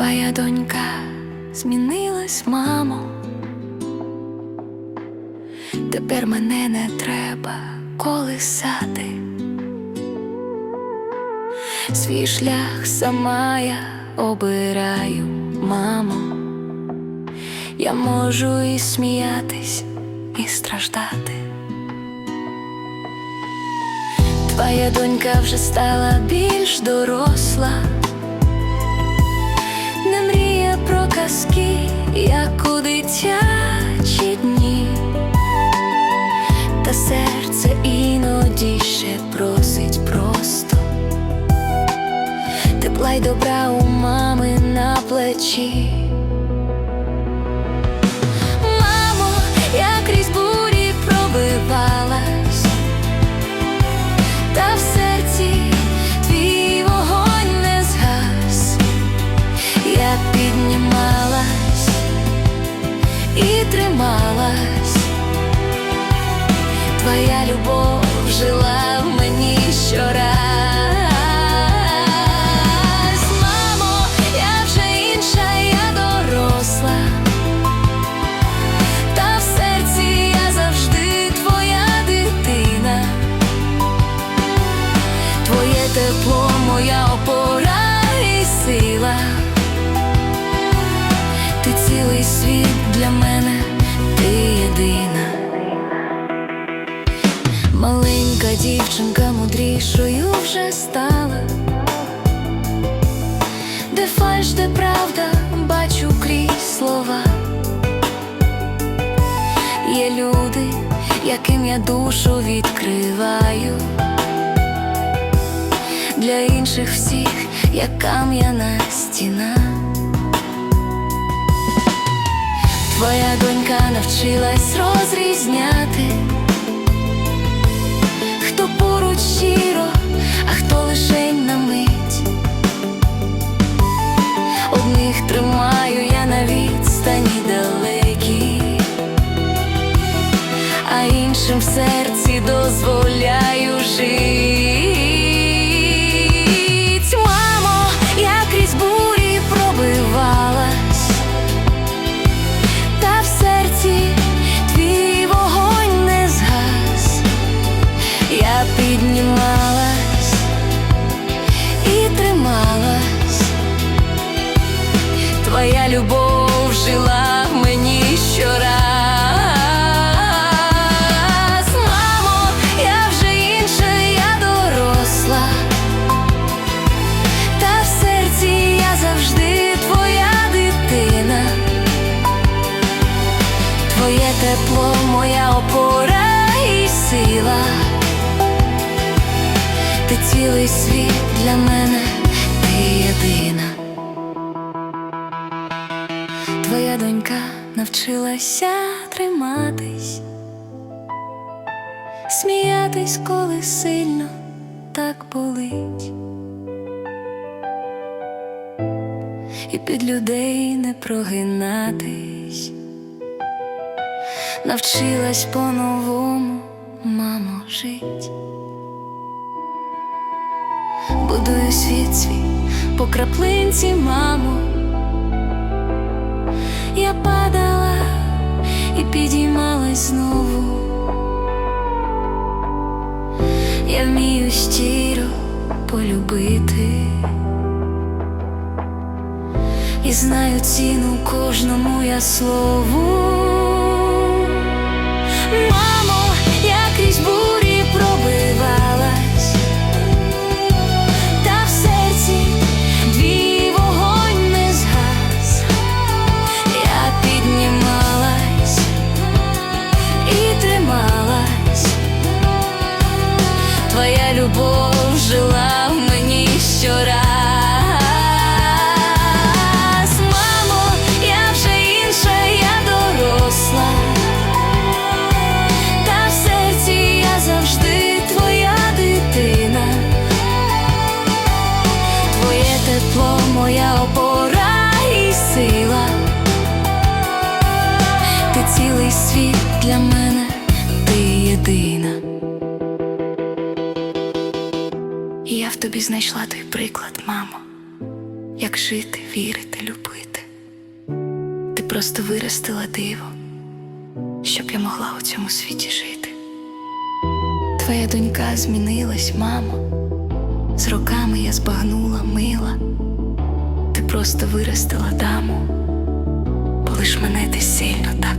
Твоя донька змінилась, мамо. Тепер мене не треба колисати. Свій шлях сама я обираю, мамо. Я можу і сміятись, і страждати. Твоя донька вже стала більш доросла, серце іноді ще просить просто тепла й добра у мами на плечі. Маленька дівчинка мудрішою вже стала, де фальш, де правда, бачу крізь слова. Є люди, яким я душу відкриваю. Для інших всіх, як кам'яна стіна. Твоя донька навчилась розрізняти, поруч щиро, а хто лишень на мить. Одних тримаю я на відстані далекі, а іншим в серці дозволяю жить. Любов жила в мені щораз. Мамо, я вже інша, я доросла. Та в серці я завжди твоя дитина. Твоє тепло, моя опора і сила. Ти цілий світ для мене, Твоя донька навчилася триматись, сміятись, коли сильно так болить, і під людей не прогинатись, навчилась по-новому, мамо, жить. Будую світ свій по краплинці, мамо. Падала і підіймалась знову. Я вмію щиро полюбити і знаю ціну кожному я слову. Твоя знайшла той приклад, мамо. як жити, вірити, любити. Ти просто виростила диво, щоб я могла у цьому світі жити. Твоя донька змінилась, мамо. З роками я збагнула мила. Ти просто виростила даму, бо лиш мене ти сильно так.